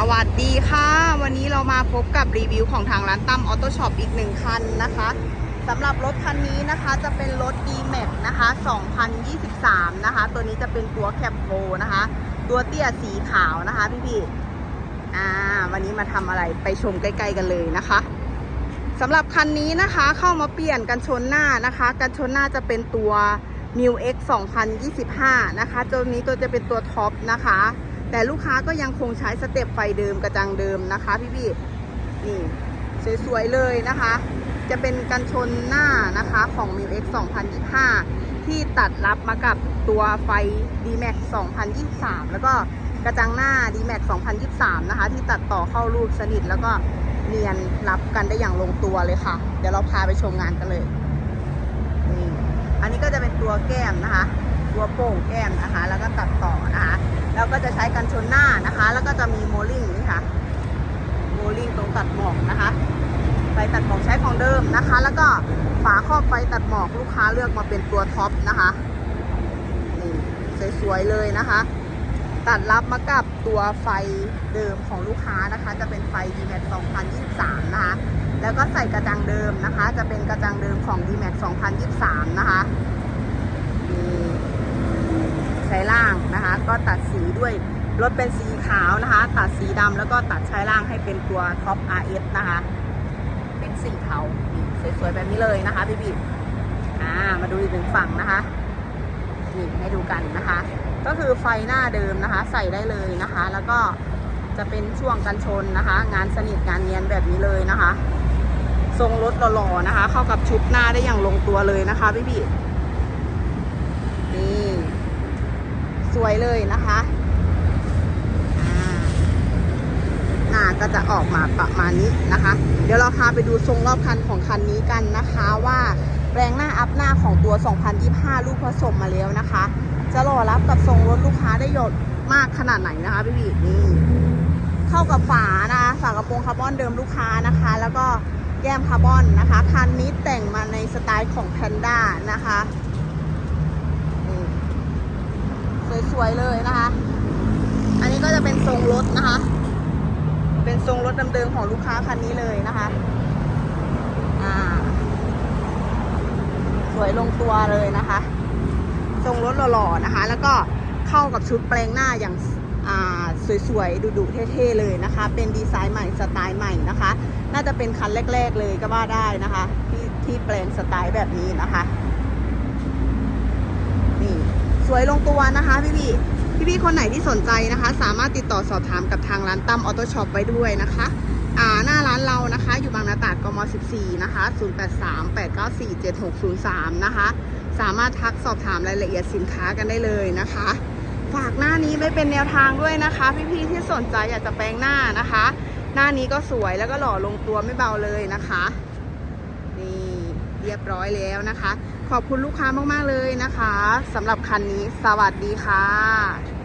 สวัสดีค่ะ วันนี้เรามาพบกับรีวิวของทางร้านตั้มออโต้ช็อปอีกหนึ่งคันนะคะสำหรับรถคันนี้นะคะจะเป็นรถ d m a x นะคะ 2023 นะคะ ตัวนี้จะเป็นตัวแคปโฟนะคะ ตัวเตี้ยสีขาวนะคะพี่พี่ๆอ่าวันนี้มาทำอะไรไปชมใกล้ ๆ กันเลยนะคะสำหรับคันนี้นะคะเข้ามาเปลี่ยนกันชนหน้านะคะ กันชนหน้าจะเป็นตัว m i x 2025 นะคะ ตัวนี้ตัวจะเป็นตัวท็อปนะคะ แต่ลูกค้าก็ยังคงใช้สเต็ปไฟเดิมกระจังเดิมนะคะพี่พี่นี่สวยๆเลยนะคะ จะเป็นกันชนหน้านะคะของ m i x 2025 ที่ตัดรับมากับตัวไฟ D-Max 2023 แล้วก็กระจังหน้า D-Max 2023 นะคะ ที่ตัดต่อเข้ารูปสนิทแล้วก็เนียนรับกันได้อย่างลงตัวเลยค่ะ เดี๋ยวเราพาไปชมงานกันเลยนี่อันนี้ก็จะเป็นตัวแก้มนะคะ ตัวโป่งแก้มนะคะ แล้วก็ตัดต่อนะคะ แล้วก็จะใช้กันชนหน้านะคะ แล้วก็จะมีโมลิ่งนี่ค่ะ โมลิ่งตรงตัดหมอกนะคะ ไฟตัดหมอกใช้ของเดิมนะคะ แล้วก็ฝาครอบไฟตัดหมอกลูกค้าเลือกมาเป็นตัวท็อปนะคะนี่สวยๆเลยนะคะ ตัดรับมากับตัวไฟเดิมของลูกค้านะคะ จะเป็นไฟ d m a x 2023 นะคะ แล้วก็ใส่กระจังเดิมนะคะ จะเป็นกระจังเดิมของ d m a x 2023 นะคะนี่ใช้ล่างนะคะ ก็ตั ด้วยรถเป็นสีขาวนะคะ ตัดสีดำแล้วก็ตัดใช้ล่างให้เป็นตัวท็อป RS นะคะ เป็นสีเทานี่สวยๆแบบนี้เลยนะคะพี่บีอ่ามาดูอีกหนึ่งฝั่งนะคะนี่ให้ดูกันนะคะ ก็คือไฟหน้าเดิมนะคะ ใส่ได้เลยนะคะ แล้วก็จะเป็นช่วงกันชนนะคะ งานสนิทงานเนียนแบบนี้เลยนะคะ ทรงรถหล่อๆนะคะ เข้ากับชุดหน้าได้อย่างลงตัวเลยนะคะพี่พี่นี่สวยเลยนะคะอ่าหน้าก็จะ ออกมาประมาณนี้นะคะ เดี๋ยวเราพาไปดูทรงรอบคันของคันนี้กันนะคะว่าแปลงหน้าอัพหน้าของตัว 2025 ลูกผสมมาแล้วนะคะ จะรอรับกับทรงรถลูกค้าได้หยดมากขนาดไหนนะคะพี่บีนี่เข้ากับฝานะคะฝากระโปรงคาร์บอนเดิมลูกค้านะคะ แล้วก็แก้มคาร์บอนนะคะคันนี้แต่งมาในสไตล์ของแพนด้านะคะสวยๆเลยนะคะ อันนี้ก็จะเป็นทรงรถนะคะ ทรงรถเดิมๆของลูกค้าคันนี้เลยนะคะสวยลงตัวเลยนะคะ ทรงรถหล่อๆนะคะ แล้วก็เข้ากับชุดแปลงหน้าอย่างสวยๆดุๆเท่ๆเลยนะคะ เป็นดีไซน์ใหม่สไตล์ใหม่นะคะ น่าจะเป็นคันแรก ๆ เลยก็ว่าได้นะคะ ที่ที่แปลงสไตล์แบบนี้นะคะ นี่สวยลงตัวนะคะพี่พี่พี่ พี่ๆคนไหนที่สนใจนะคะ สามารถติดต่อสอบถามกับทางร้านตั้มออโต้ช็อปไว้ด้วยนะคะอ่าหน้าร้านเรานะคะ อยู่บางนาตราดกม 14 นะคะ 0838947603 นะคะ สามารถทักสอบถามรายละเอียดสินค้ากันได้เลยนะคะ ฝากหน้านี้ไว้เป็นแนวทางด้วยนะคะ พี่ๆที่สนใจอยากจะแปลงหน้านะคะ หน้านี้ก็สวยแล้วก็หล่อลงตัวไม่เบาเลยนะคะ นี่ เรียบร้อยแล้วนะคะ ขอบคุณลูกค้ามากๆเลยนะคะสำหรับคันนี้สวัสดีค่ะ